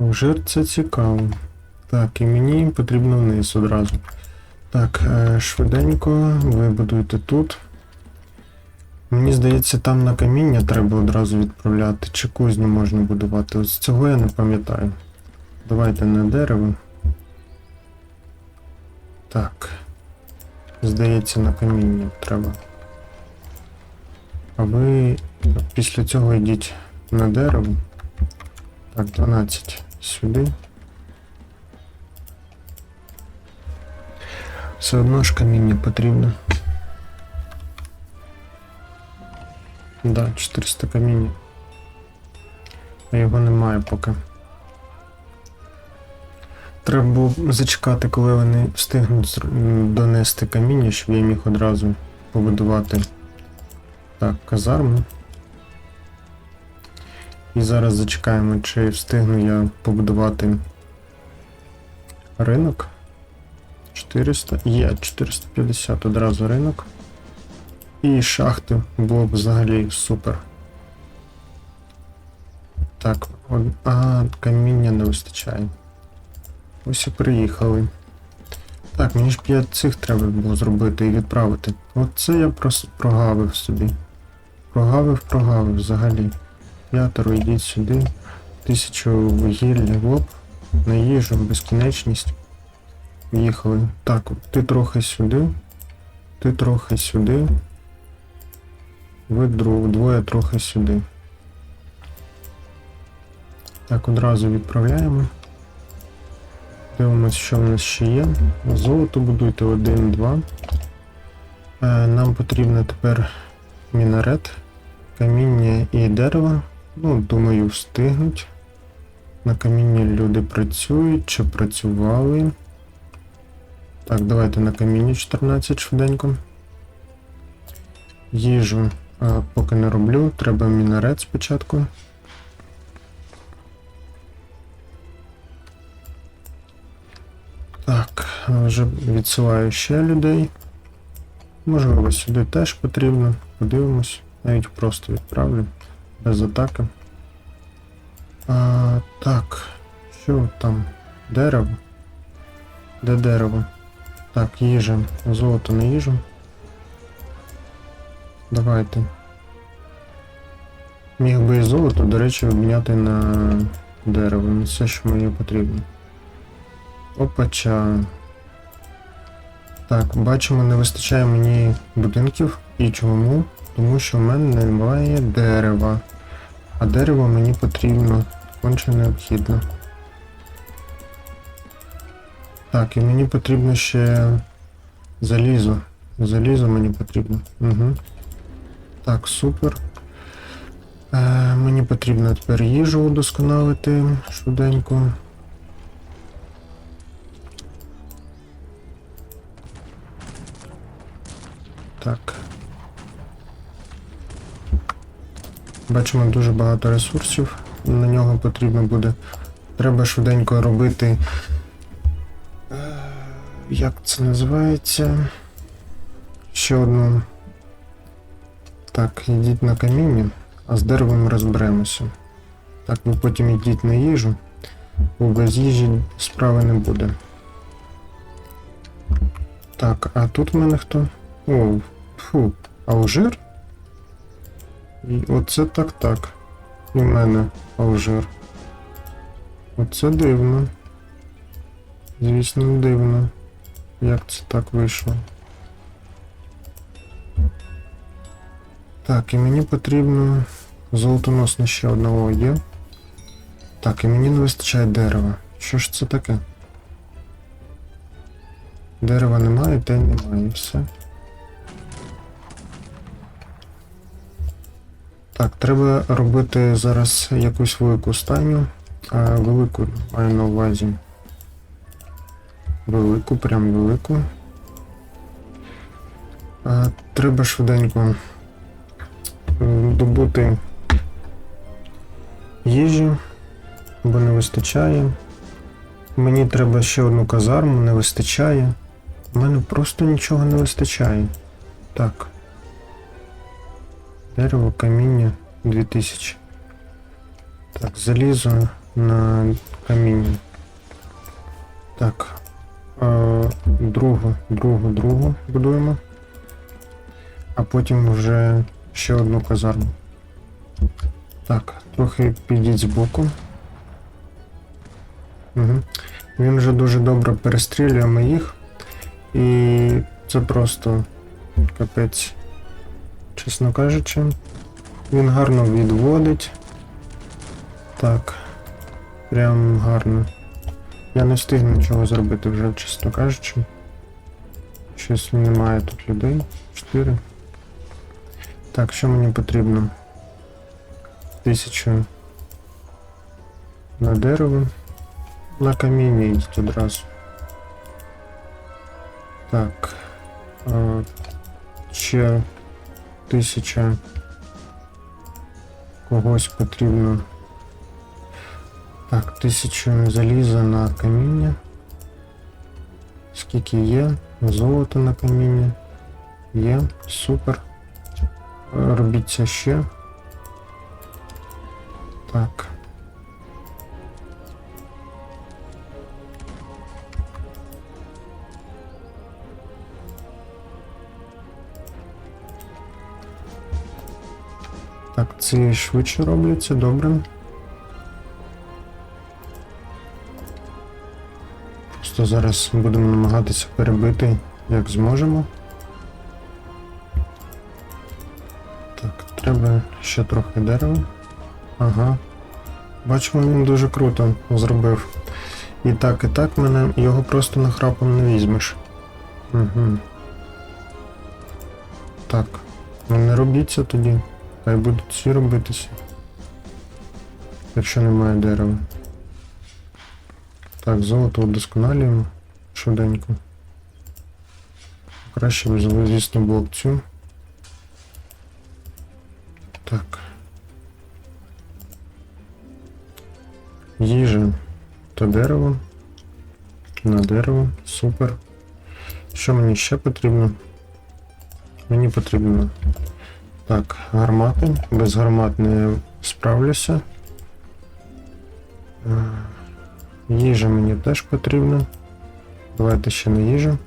Жир це цікаво. Так, і мені потрібно вниз одразу. Так, е, швиденько ви будуєте тут. Мені здається, там на каміння треба одразу відправляти, чи кузню можна будувати. Ось цього я не пам'ятаю. Давайте на дерево. Так. Здається, на каміння треба. А ви після цього йдіть на дерево. Так, 12 сюди. Все одно ж каміння потрібно. Да, 400 каміння. А його немає поки. Треба було зачекати, коли вони встигнуть донести каміння, щоб я міг одразу побудувати так, казарму. І зараз зачекаємо, чи встигну я побудувати ринок. 400. Є 450 одразу ринок. І шахти було б взагалі супер. Так, а, каміння не вистачає. Ось і приїхали. Так, мені ж 5 цих треба було зробити і відправити. От це я прос прогавив собі. Прогавив, прогавив взагалі. П'ятеро йдіть сюди. Тисячу вугілля, лоб. На їжу, безкінечність. Їхали. Так, ти трохи сюди. Ти трохи сюди. Ви двоє трохи сюди. Так, одразу відправляємо. Дивимось, що в нас ще є. Золото будуйте 1, 2. Е, нам потрібно тепер мінарет, каміння і дерево. Ну, думаю, встигнуть. На камінні люди працюють чи працювали. Так, давайте на камінні 14 швиденько. Їжу е, поки не роблю, треба мінарет спочатку. Так, вже відсилаю ще людей. Можливо, сюди теж потрібно. Подивимось. Навіть просто відправлю. Без атаки. А, так, що там? Дерево? Де дерево? Так, їжа. Золото на їжу. Давайте. Міг би і золото, до речі, обміняти на дерево. Не все, що мені потрібно. Опача. Так, бачимо, не вистачає мені будинків. І чому? Тому що в мене немає дерева. А дерево мені потрібно. Конче необхідно. Так, і мені потрібно ще залізо. Залізо мені потрібно. Угу. Так, супер. Е, мені потрібно тепер їжу удосконалити швиденько. Так. Бачимо дуже багато ресурсів. На нього потрібно буде. Треба швиденько робити. е, Як це називається? Ще одну. Так, йдіть на каміння, а з деревом розберемося. Так, ви потім йдіть на їжу, бо без їжі справи не буде. Так, а тут в мене хто? О, фу, Алжир? Оце так так. В мене Алжир. Оце дивно. Звісно, дивно. Як це так вийшло? Так, і мені потрібно золотоносне ще одного є. Так, і мені не вистачає дерева. Що ж це таке? Дерева немає, де немає, і все. Треба робити зараз якусь велику стайню. А, велику маю на увазі. Велику, прям велику. А, треба швиденько добути їжі, бо не вистачає. Мені треба ще одну казарму, не вистачає. У мене просто нічого не вистачає. Так. Дерево, каміння 2000. Так, залізо на каміння. Так. Е, другу, другу, другу будуємо. А потім вже ще одну казарму. Так, трохи підіть збоку. Угу. Він вже дуже добре перестрілює моїх. І це просто капець. Чесно кажучи. Він гарно відводить. Так. Прям гарно. Я не встиг нічого зробити вже, чесно кажучи. Щось немає тут людей. Чотири. Так, що мені потрібно? Тисячу на дерево. На каміння йдіть одразу. Так. Ще тисяча когось потрібно. Так, тисячу заліза на каміння. Скільки є? Золото на каміння. Є, супер. Робіться Робіть ще. Так. Так, ці швидше робляться, добре. Просто зараз будемо намагатися перебити, як зможемо. Так, треба ще трохи дерева. Ага. Бачимо, він дуже круто зробив. І так, і так мене його просто нахрапом не візьмеш. Угу. Так. Ну не робіть це тоді. Хай будуть всі робитися. Якщо немає дерева. Так, золото удосконалюємо швиденько. Краще б звісно було б цю. Так. Їжа та дерево. На дерево. Супер. Що мені ще потрібно? Мені потрібно. Так, гармати. Без гармат не справлюся. Е, Їжа мені теж потрібна. Давайте ще на їжу.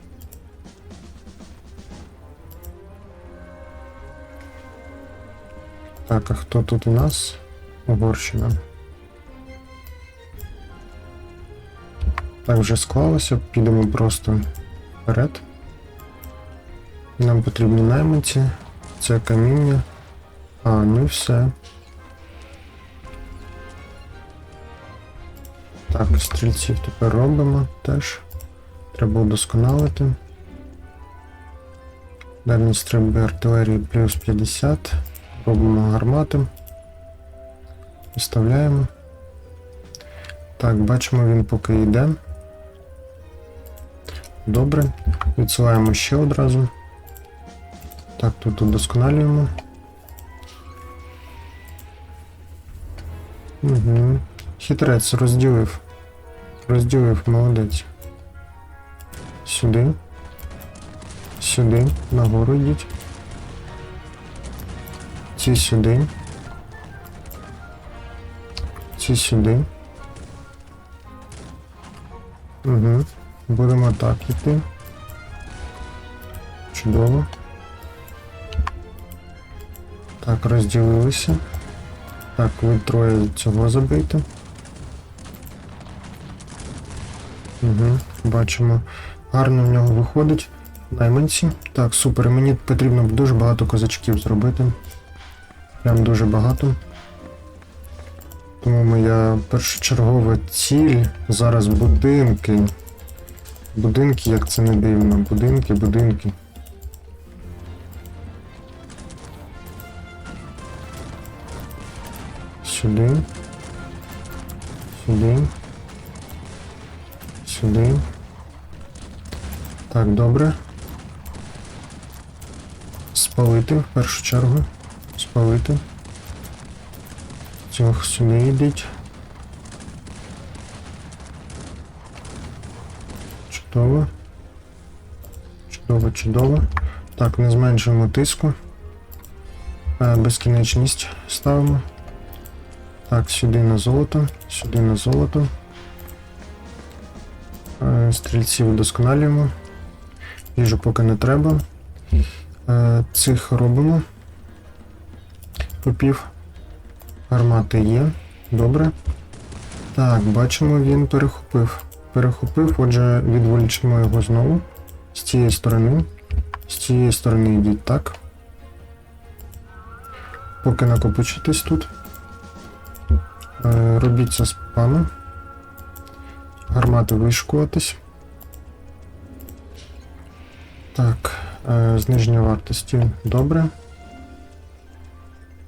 Так, а хто тут у нас? Угорщина. Так, вже склалося, підемо просто вперед. Нам потрібні найманці. Це каміння. А, ну все. Так, стрільців тепер робимо теж. Треба удосконалити. Дальність стрільби артилерії плюс 50. Робимо гармати. Виставляємо. Так, бачимо, він поки йде. Добре. Відсилаємо ще одразу. Так, тут удосконалюємо. Угу. Хитрець розділив. Розділив, молодець. Сюди. Сюди. Нагору йдіть. Ці сюди. Ці сюди. Угу. Будемо так іти. Чудово. Так, розділилися. Так, ви троє цього забийте. Угу, бачимо. Гарно в нього виходить. Найманці. Так, супер. Мені потрібно дуже багато козачків зробити. Прям дуже багато. Тому моя першочергова ціль зараз будинки. Будинки, як це не дивно. Будинки, будинки. Сюди. Сюди. Сюди. Так, добре. Спалити в першу чергу. Спалити. Цього сюди йдіть. Чудово. Чудово, чудово. Так, не зменшуємо тиску. Е, Безкінечність ставимо. Так, сюди на золото, сюди на золото. Е, Стрільців удосконалюємо. Їжу поки не треба. Е, Цих робимо. Попів. Гармати є. Добре. Так, бачимо, він перехопив. Перехопив, отже, відволічимо його знову. З цієї сторони. З цієї сторони йдіть так. Поки накопичитесь тут. Е, Робіть це спами. Гармати вишкуватись. Так, е, зниження вартості добре.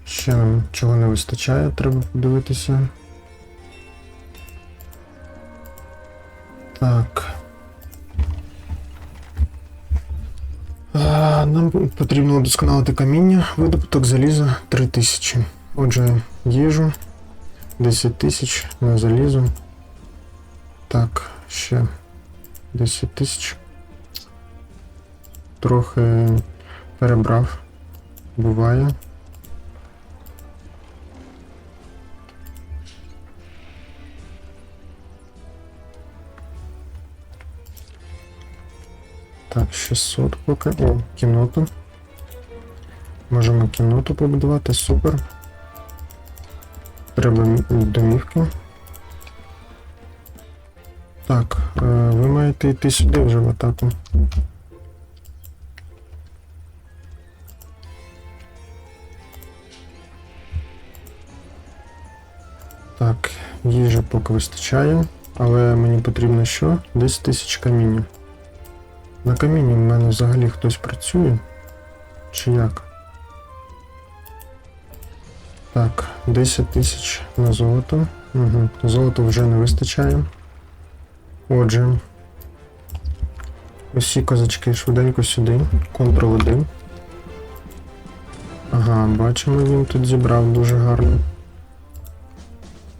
Ще нам чого не вистачає, треба подивитися. Так. Нам потрібно удосконалити каміння, видобуток заліза 3000. Отже, їжу 10 тисяч на залізо. Так, ще 10 тисяч. Трохи перебрав. Буває. Так, 600 поки. О, кімнату. Можемо кімнату побудувати, супер. Треба домівки. Так, е, ви маєте йти сюди вже в атаку. Так, їжі поки вистачає, але мені потрібно що? 10 тисяч каміння. На камінні в мене взагалі хтось працює? Чи як? Так, 10 тисяч на золото. Угу. Золото вже не вистачає. Отже. Усі козачки швиденько сюди. Ctrl 1. Ага, бачимо, він тут зібрав дуже гарно.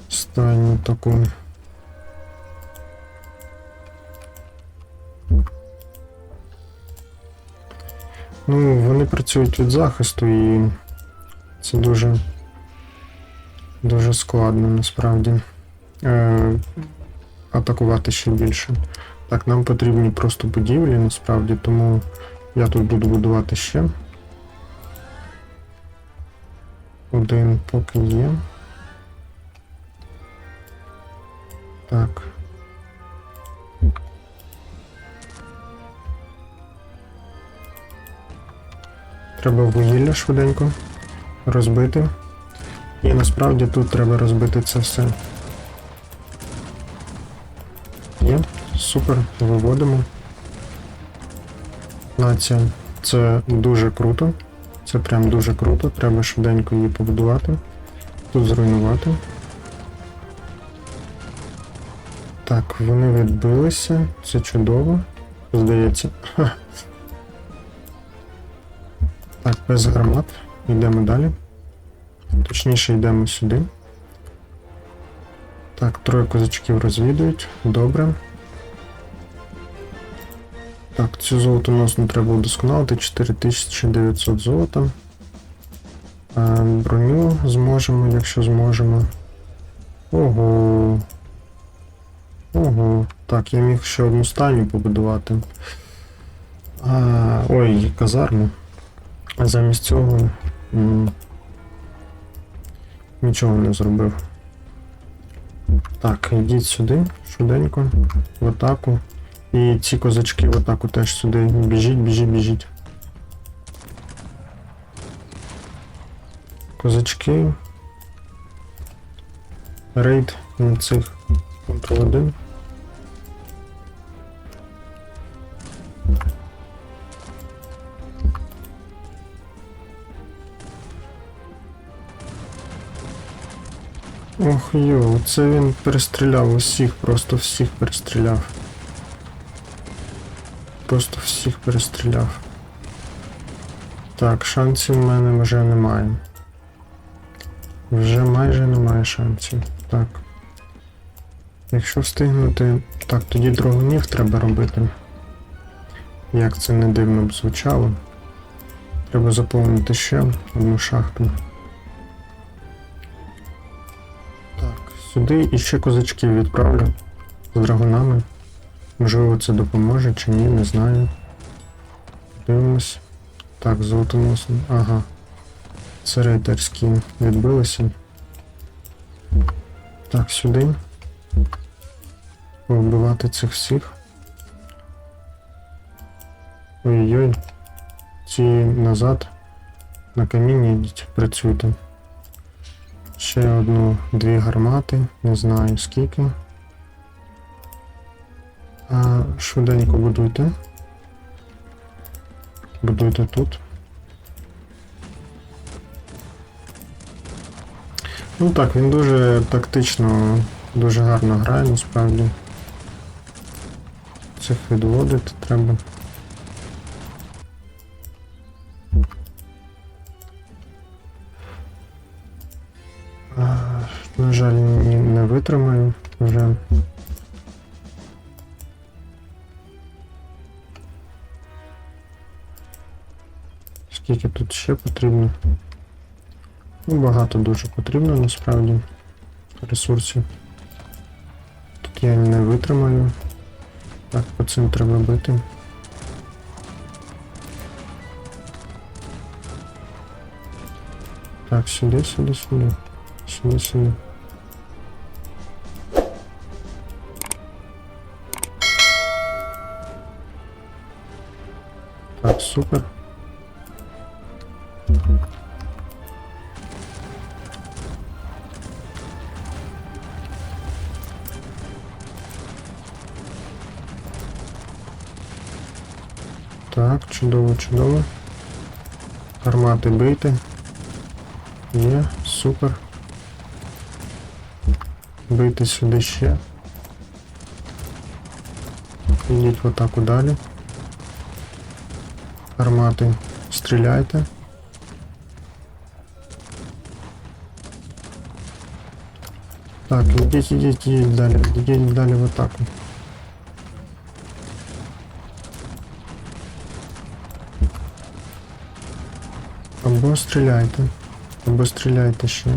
Стайню таку. Ну, вони працюють від захисту і це дуже, дуже складно насправді. Е, атакувати ще більше. Так, нам потрібні просто будівлі насправді, тому я тут буду будувати ще. Один поки є. Так. Треба вугілля швиденько розбити. І насправді тут треба розбити це все. Є, супер, виводимо. Нація. Це дуже круто. Це прям дуже круто. Треба швиденько її побудувати. Тут зруйнувати. Так, вони відбилися. Це чудово. Здається. Так, без гармат. Йдемо далі. Точніше, йдемо сюди. Так, троє козачків розвідують. Добре. Так, цю золотоносну треба удосконалити. 4900 золота. Е, броню зможемо, якщо зможемо. Ого. Ого. Так, я міг ще одну стайню побудувати. А, ой, казарму. А замість цього нічого не зробив. Так, йдіть сюди, швиденько, в атаку. І ці козачки в атаку теж сюди. Біжіть, біжіть, біжіть. Козачки. Рейд на цих Ctrl 1. Ох йо, це він перестріляв усіх, просто всіх перестріляв. Просто всіх перестріляв. Так, шансів в мене вже немає. Вже майже немає шансів. Так. Якщо встигнути. Так, тоді драгунів треба робити. Як це не дивно б звучало. Треба заповнити ще одну шахту. Сюди і ще козачків відправлю з драгунами. Можливо, це допоможе чи ні, не знаю. Дивимось. Так, золотоносом. Ага. Це рейтерські відбилися. Так, сюди. Вбивати цих всіх. Ой-ой. Ці назад. На камінні йдіть, працюйте. Ще одну, дві гармати, не знаю скільки. А, швиденько будуйте. Будуйте тут. Ну так, він дуже тактично, дуже гарно грає насправді. Цих відводити треба. Вже. Скільки тут ще потрібно? Ну, багато дуже потрібно насправді ресурсів. Тут я не витримаю. Так, по цим треба бити. Так, сюди, сюди, сюди. Сюди, сюди. Супер. Так, чудово, чудово. Гармати бийте. Є, супер. Бийте сюди ще. Йдіть в атаку далі. Гармати стріляйте. Так, ідіть, ідіть, ідіть далі, ідіть далі в атаку. Або стріляйте. Або стріляйте ще.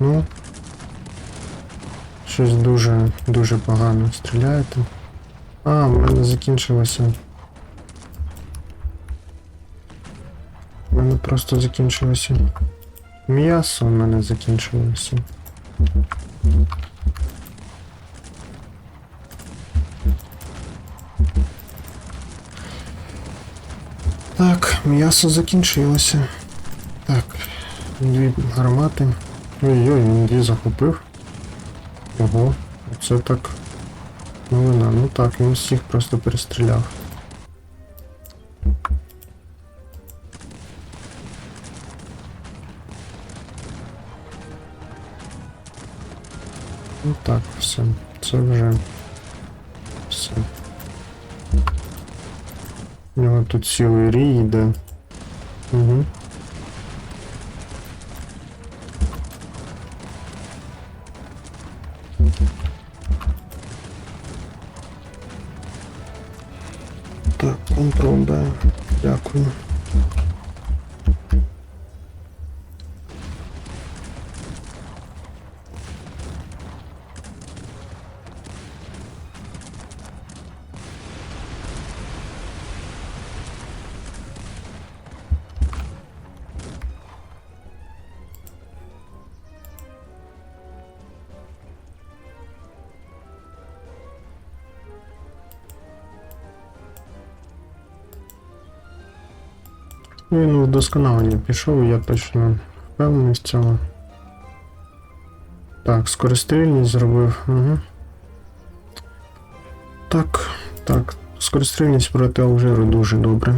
Ну. Щось дуже, дуже погано стріляєте. А, в мене закінчилося. У мене просто закінчилося. М'ясо в мене закінчилося. Так, м'ясо закінчилося. Так, дві гармати. Ой-ой, він дві захопив. Ого, це так. Новина. Ну так, він всіх просто перестріляв. Ну так, все. Це вже. Все. У нього тут цілий рій йде. Угу. Він вдосконалення пішов, я точно впевнений в цьому. Так, скорострільність зробив. Угу. Так, так. Скорострільність проти Алжиру дуже добре.